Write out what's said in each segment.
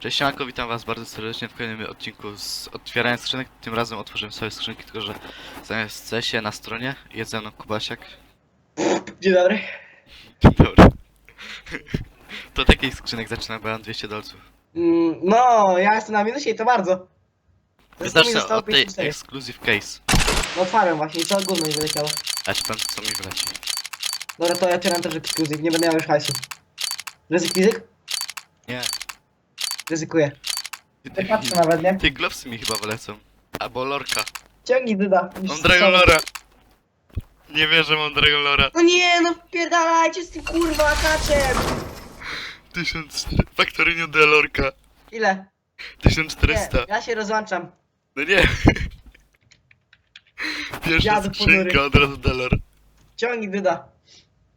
Cześć siemanko, witam was bardzo serdecznie w kolejnym odcinku z otwierania skrzynek. Tym razem otworzyłem sobie skrzynki, tylko że zamiast CS-ie na stronie jest ze mną Kubasiak. Dzień dobry. Dobra. To takich skrzynek zaczynam, bo ja mam 200 dolców. Mm, no, ja jestem na minusie i to bardzo. Zacznę od tej 54. exclusive case. No otwarłem właśnie co gówno mi wyleciało. A ci powiem co mi wleci. Dobra, to ja otwieram też ekskluzyw, nie będę miał już hajsu. Ryzyk fizyk? Nie. Ryzykuję. Ty, Nie patrzę nawet, nie? ty glowsy mi chyba wylecą. Albo lorka. Ciągnij dyda. Mam Dragon Lora. Nie wierzę, mam Dragon Lora. No nie, no pierdalajcie z tym kurwa kaczem. 1000... Factorinio de lorka. Ile? 1400. Nie, ja się rozłączam. No nie. Pierwsza ponury. skrzynka od razu dolar. Ciągnij dyda.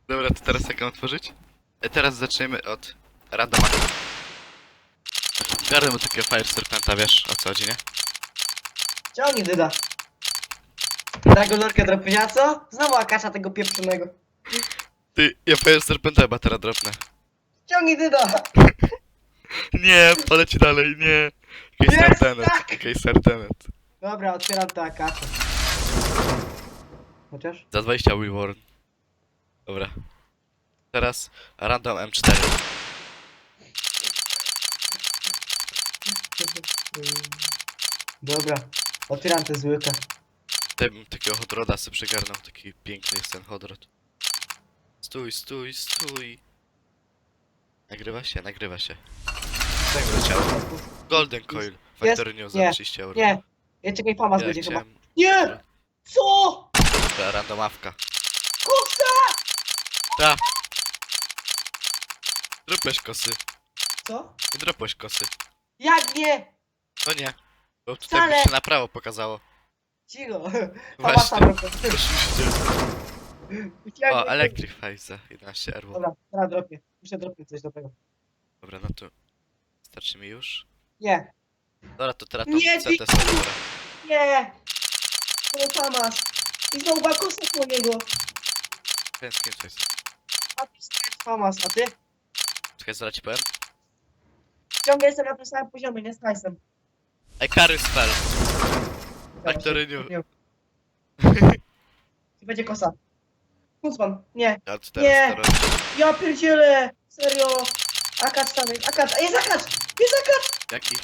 Dobra, to teraz jaką otworzyć? E, teraz zaczniemy od Radoma. Gardę mu takiego Fire Serpenta, wiesz o co chodzi, nie? Ciągnij dyda. Dragon Lorkę dropić, a co? Znowu akacza tego pieprzonego. Ty, ja Fire Serpenta chyba teraz dropnę. Ciągnij dyda. Nie, poleci dalej, nie. Case Jest, Artenet, tak! Case Artenet. Dobra, otwieram to akacza. Chociaż? Za 20 Reborn. Dobra. Teraz Random M4. Dobra, otwieram tę złykę. Tutaj bym takiego Hot Roda sobie przegarnął, taki piękny jest ten Hot Rod. Stój, stój, stój. Nagrywa się, nagrywa się. Tak. Golden Coil. Factory News za nie, 30 euro. Nie, ja czekaj, famas Ja będzie chyba. chciałem... Nie! Co? Ta randomawka. Kosa! Ta. Dropłeś kosy. Co? Dropłeś kosy. Jak nie? No nie. Bo tutaj Wcale. by się na prawo pokazało. Cicho. Właśnie. Famasa drogę. Oczywiście. O, Electric Face 11 erwo. Dobra, teraz dropię. Muszę dropić coś dobrego. Dobra, no to... Starczy mi już? Nie, Dobra, to teraz Nie, CT sobie biorę. nie! To famas. I znowu po niego. Tęsknię coś. A ty famas, a ty? Czekaj, zaraz ci powiem. Ciągle jestem na tym samym poziomie, nie z hajsem. Ekary spell. Dobra, Factory się- New. I będzie kosa. Kucman, nie. Ja Nie. robię. Ja pierdzielę! Serio! Akacz tam jest, akacz! Jest akacz! Jest akacz! Jaki?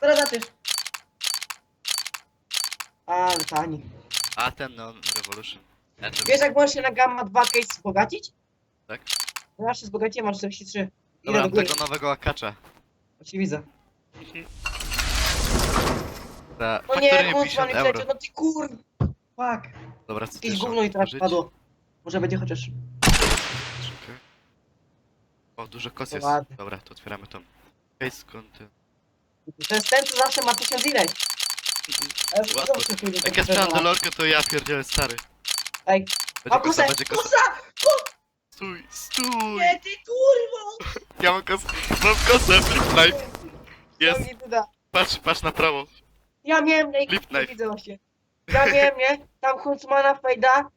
Zaraz zaczysz. Ale tani. A, ten non Revolution. Ja to... Wiesz jak możesz się na Gamma 2 case wzbogacić? Tak. No ja się wzbogaciłem, masz 43. Idę Dobra, do mam góry. tego nowego akacza. Ci widzę. Za No nie, New Kucman 50 mi euro. no ty kur... Fuck. Dobra, co ty Jakieś jeszcze gówno i teraz padło. Może będzie chociaż... Czekaj. O, dużo kos jest. ładnie. Dobra, to otwieramy tą. Case content. To jest ten, co zawsze ma 1000 ileś. A ja Łatwo. zawsze pójdę Jak do ja sprzedam Kucmana. dolorkę, to ja pierdzielę stary. Ej, Będzie mam kosa, będzie kosa. Kosa! Stój, stój! Nie, ty kurwo! Ja mam kosę, mam kosę, flip knife. Jest, patrz, patrz na prawo. Ja miałem, nie, Flip nie knife. widzę właśnie. Ja miałem, nie? Tam Huntsmana fejda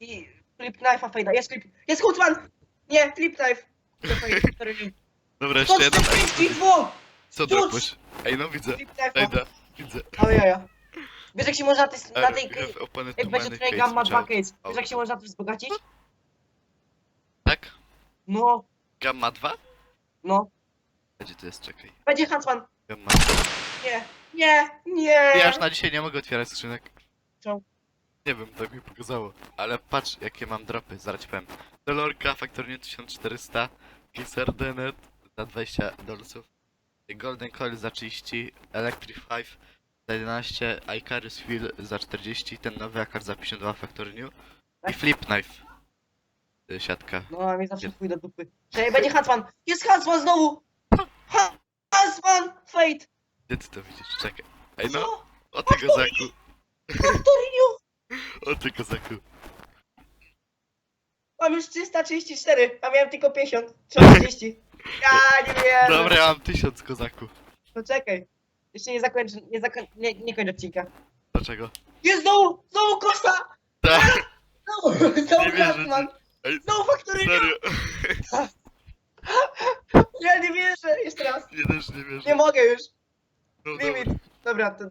i flip knife'a fejda. Jest flip, jest Huntsman! Nie, flip knife. To sorry. Dobra, jeszcze jeden. 142! Co dropłeś? Ej, no widzę. Flip knife'a. Ejda, widzę. Ojeja. Wiesz jak się można na tej, na Error, tej you have opened jak too będzie many tutaj case Gamma 2 without- case, wiesz jak się można na tym wzbogacić? Tak? No, Gamma 2? no. Gdzie to jest? Czekaj. Będzie Huntsman. Gamma. Nie, nie, nie. Ja już na dzisiaj nie mogę otwierać skrzynek. Czemu? Nie wiem, tak mi pokazało. Ale patrz, jakie mam dropy, zaraz ci powiem. Dolorka, Factory 1400, Kisser Denet za 20 dolców, Golden Coil za 30, Electric 5 za 11, Icarus Wheel za 40, ten nowy akard za 52 Factory New i Flip Knife. Y, Siatka. No, a mnie zawsze chuj do dupy. Czekaj, będzie Huntsman. Jest Huntsman znowu! Ha! Huntsman! Fate! Gdzie ty to widzisz? Czekaj. Ej no, Co? o ty kozaku, Factoriniu! o ty kozaku. Mam już 334, a miałem tylko 50. 40. Ja nie wiem. Dobra, ja mam 1000 kozaku. To czekaj. Jeszcze nie zakończę, nie zakoń... nie, nie kończę odcinka. Dlaczego? Jest znowu! Znowu Kosa! Tak, Znowu! Znowu Huntsman! Ej, Znowu Factoriniu! serio. Ja nie wierzę, jeszcze raz. Ja też nie wierzę. Nie mogę już. No Limit. dobra. Dobra, to, to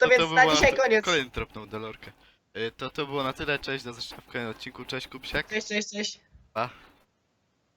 No więc na była dzisiaj to- koniec. Kolejny tropnął Delorkę. Y, To to było na tyle, cześć, do zobaczenia w kolejnym odcinku, cześć Kupsiak. Cześć, cześć, cześć. Pa.